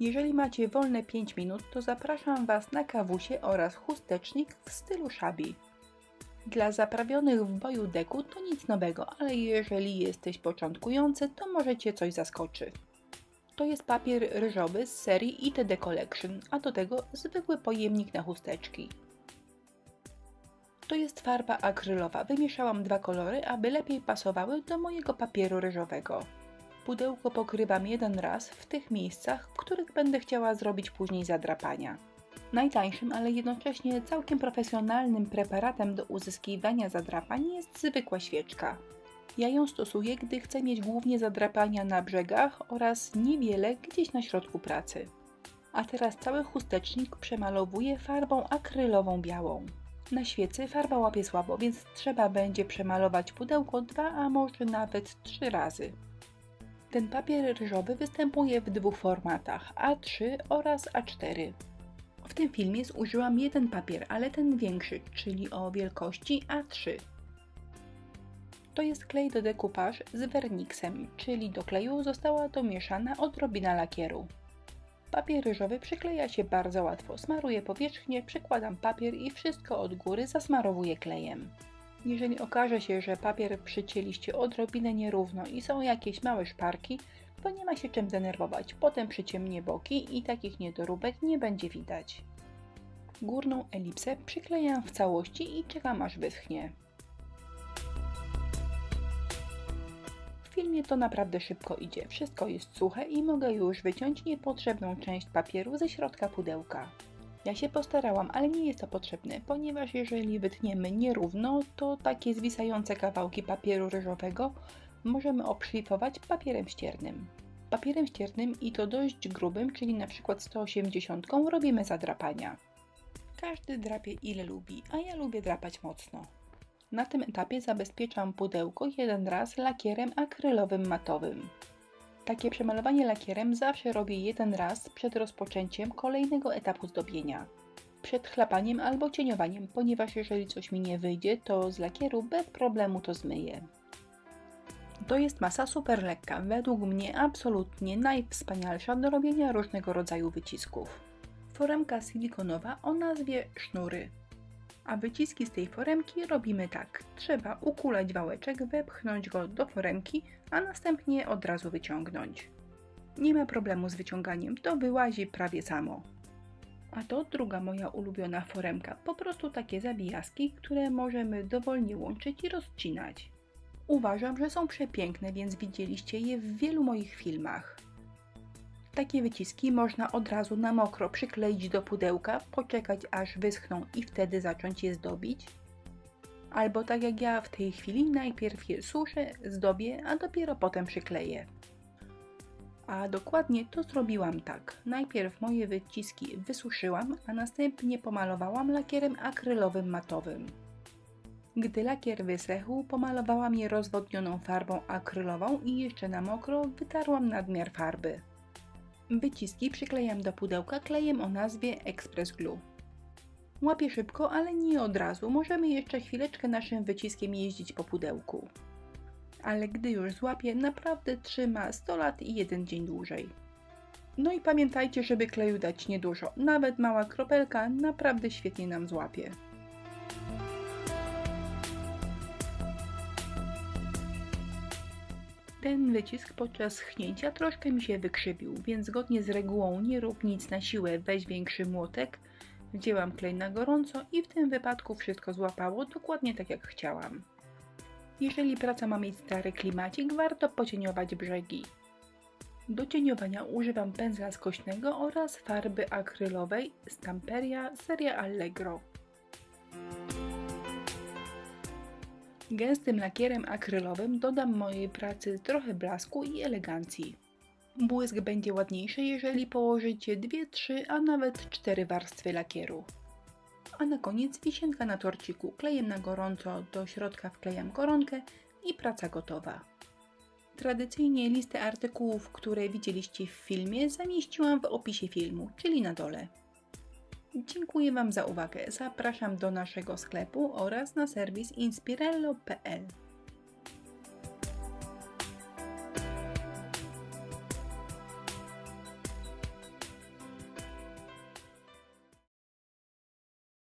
Jeżeli macie wolne 5 minut, to zapraszam Was na kawusie oraz chustecznik w stylu szabi. Dla zaprawionych w boju deku to nic nowego, ale jeżeli jesteś początkujący, to możecie coś zaskoczy. To jest papier ryżowy z serii ITD Collection, a do tego zwykły pojemnik na chusteczki. To jest farba akrylowa. Wymieszałam dwa kolory, aby lepiej pasowały do mojego papieru ryżowego. Pudełko pokrywam jeden raz w tych miejscach, których będę chciała zrobić później zadrapania. Najtańszym, ale jednocześnie całkiem profesjonalnym preparatem do uzyskiwania zadrapań jest zwykła świeczka. Ja ją stosuję, gdy chcę mieć głównie zadrapania na brzegach oraz niewiele gdzieś na środku pracy. A teraz cały chustecznik przemalowuję farbą akrylową białą. Na świecy farba łapie słabo, więc trzeba będzie przemalować pudełko dwa, a może nawet trzy razy. Ten papier ryżowy występuje w dwóch formatach A3 oraz A4. W tym filmie zużyłam jeden papier, ale ten większy, czyli o wielkości A3. To jest klej do dekupaż z werniksem, czyli do kleju została domieszana odrobina lakieru. Papier ryżowy przykleja się bardzo łatwo. Smaruję powierzchnię, przykładam papier i wszystko od góry zasmarowuję klejem. Jeżeli okaże się, że papier przycięliście odrobinę nierówno i są jakieś małe szparki, to nie ma się czym denerwować. Potem przyciemnię boki i takich niedoróbek nie będzie widać. Górną elipsę przyklejam w całości i czekam aż wyschnie. W filmie to naprawdę szybko idzie. Wszystko jest suche i mogę już wyciąć niepotrzebną część papieru ze środka pudełka. Ja się postarałam, ale nie jest to potrzebne, ponieważ jeżeli wytniemy nierówno, to takie zwisające kawałki papieru ryżowego możemy obszlifować papierem ściernym. Papierem ściernym i to dość grubym, czyli na przykład 180 robimy zadrapania. Każdy drapie ile lubi, a ja lubię drapać mocno. Na tym etapie zabezpieczam pudełko jeden raz lakierem akrylowym matowym. Takie przemalowanie lakierem zawsze robię jeden raz przed rozpoczęciem kolejnego etapu zdobienia. Przed chlapaniem albo cieniowaniem, ponieważ jeżeli coś mi nie wyjdzie, to z lakieru bez problemu to zmyję. To jest masa super lekka, według mnie absolutnie najwspanialsza do robienia różnego rodzaju wycisków. Foremka silikonowa o nazwie sznury. A wyciski z tej foremki robimy tak. Trzeba ukulać wałeczek, wepchnąć go do foremki, a następnie od razu wyciągnąć. Nie ma problemu z wyciąganiem, to wyłazi prawie samo. A to druga moja ulubiona foremka, po prostu takie zabijaski, które możemy dowolnie łączyć i rozcinać. Uważam, że są przepiękne, więc widzieliście je w wielu moich filmach. Takie wyciski można od razu na mokro przykleić do pudełka, poczekać aż wyschną i wtedy zacząć je zdobić. Albo tak jak ja w tej chwili, najpierw je suszę, zdobię, a dopiero potem przykleję. A dokładnie to zrobiłam tak. Najpierw moje wyciski wysuszyłam, a następnie pomalowałam lakierem akrylowym matowym. Gdy lakier wysechł, pomalowałam je rozwodnioną farbą akrylową i jeszcze na mokro wytarłam nadmiar farby. Wyciski przyklejam do pudełka klejem o nazwie Express Glue. Łapie szybko, ale nie od razu. Możemy jeszcze chwileczkę naszym wyciskiem jeździć po pudełku. Ale gdy już złapie, naprawdę trzyma 100 lat i jeden dzień dłużej. No i pamiętajcie, żeby kleju dać niedużo. Nawet mała kropelka naprawdę świetnie nam złapie. Ten wycisk podczas schnięcia troszkę mi się wykrzywił, więc zgodnie z regułą nie rób nic na siłę, weź większy młotek, wzięłam klej na gorąco i w tym wypadku wszystko złapało dokładnie tak jak chciałam. Jeżeli praca ma mieć stary klimacik, warto pocieniować brzegi. Do cieniowania używam pędzla skośnego oraz farby akrylowej Stamperia seria Allegro. Gęstym lakierem akrylowym dodam mojej pracy trochę blasku i elegancji. Błysk będzie ładniejszy, jeżeli położycie 2, 3, a nawet 4 warstwy lakieru. A na koniec wisienka na torciku. Klejem na gorąco do środka wklejam koronkę i praca gotowa. Tradycyjnie listę artykułów, które widzieliście w filmie, zamieściłam w opisie filmu, czyli na dole. Dziękuję Wam za uwagę. Zapraszam do naszego sklepu oraz na serwis inspirello.pl.